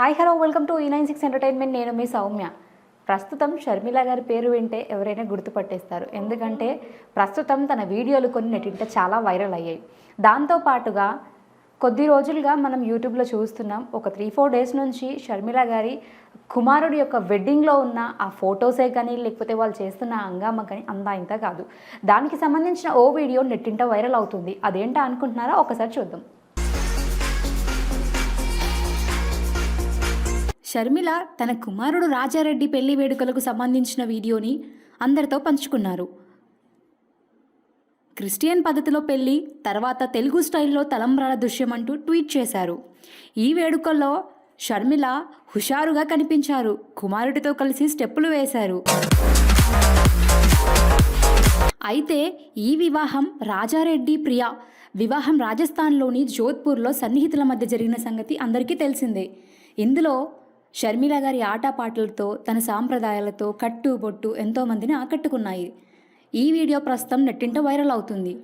Hi hello welcome to E nine six entertainment. నేను మీ సౌమ్య. ప్రస్తుతం షర్మిల గారి పేరు వింటే ఎవరైనా గుర్తుపట్టేస్తారు. ఎందుకంటే ప్రస్తుతం తన వీడియోలు కొన్ని నెట్టింట చాలా వైరల్ అయ్యాయి. దాంతో పాటుగా కొద్ది రోజులుగా మనం యూట్యూబ్లో చూస్తున్నాం. ఒక త్రీ ఫోర్ డేస్ నుంచి షర్మిల గారి కుమారుడి యొక్క వెడ్డింగ్లో ఉన్న ఆ ఫొటోసే కానీ లేకపోతే వాళ్ళు చేస్తున్న అంగామ కానీ అందా ఇంత కాదు. దానికి సంబంధించిన ఓ వీడియో నెట్టింట వైరల్ అవుతుంది. అదేంటా అనుకుంటున్నారా? ఒకసారి చూద్దాం. షర్మిల తన కుమారుడు రాజారెడ్డి పెళ్ళి వేడుకలకు సంబంధించిన వీడియోని అందరితో పంచుకున్నారు. క్రిస్టియన్ పద్ధతిలో పెళ్ళి తర్వాత తెలుగు స్టైల్లో తలంబ్రాల దృశ్యం అంటూ ట్వీట్ చేశారు. ఈ వేడుకల్లో షర్మిల హుషారుగా కనిపించారు. కుమారుడితో కలిసి స్టెప్పులు వేశారు. అయితే ఈ వివాహం రాజారెడ్డి ప్రియా వివాహం రాజస్థాన్లోని జోధ్పూర్లో సన్నిహితుల మధ్య జరిగిన సంగతి అందరికీ తెలిసిందే. ఇందులో షర్మిల గారి ఆటపాటలతో తన సాంప్రదాయాలతో కట్టు బొట్టు ఎంతోమందిని ఆకట్టుకున్నాయి. ఈ వీడియో ప్రస్తుతం నెట్టింట వైరల్ అవుతుంది.